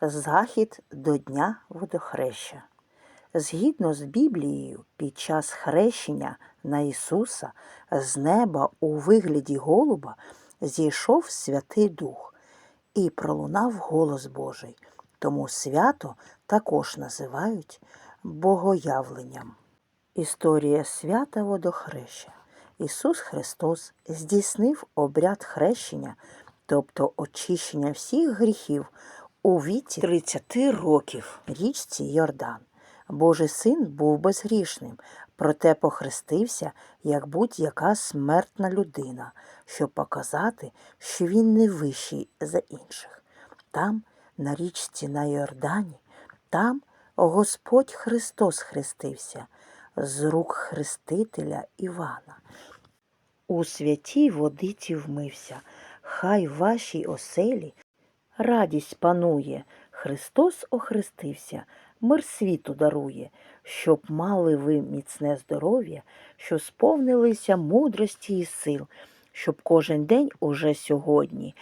Захід до Дня водохреща. Згідно з Біблією, під час хрещення на Ісуса з неба у вигляді голуба зійшов Святий Дух і пролунав голос Божий. Тому свято також називають Богоявленням. Історія свята водохреща. Ісус Христос здійснив обряд хрещення, тобто очищення всіх гріхів у віці 30 років річці Йордан. Божий син був безгрішним, проте похрестився як будь-яка смертна людина, щоб показати, що він не вищий за інших. Там, на річці на Йордані, там Господь Христос хрестився з рук хрестителя Івана. У святій водиці вмився, хай вашій оселі радість панує, Христос охрестився, мир світу дарує, щоб мали ви міцне здоров'я, що сповнилися мудрості і сил, щоб кожен день уже сьогодні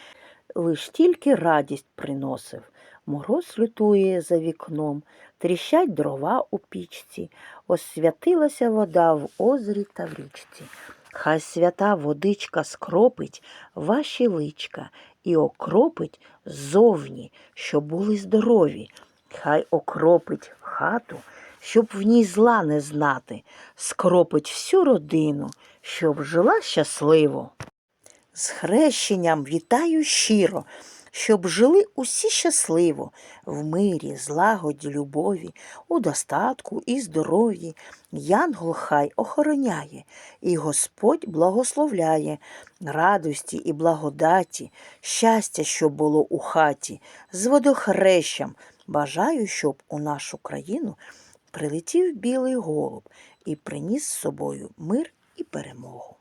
лиш тільки радість приносив. Мороз лютує за вікном, тріщать дрова у пічці, освятилася вода в озері та в річці. Хай свята водичка скропить ваші личка і окропить зовні, щоб були здорові. Хай окропить хату, щоб в ній зла не знати, скропить всю родину, щоб жила щасливо. З хрещенням вітаю щиро, щоб жили усі щасливо, в мирі, злагоді, любові, у достатку і здоров'ї. Янгол хай охороняє, і Господь благословляє радості і благодаті, щастя, щоб було у хаті, з водохрещем. Бажаю, щоб у нашу країну прилетів білий голуб і приніс з собою мир і перемогу.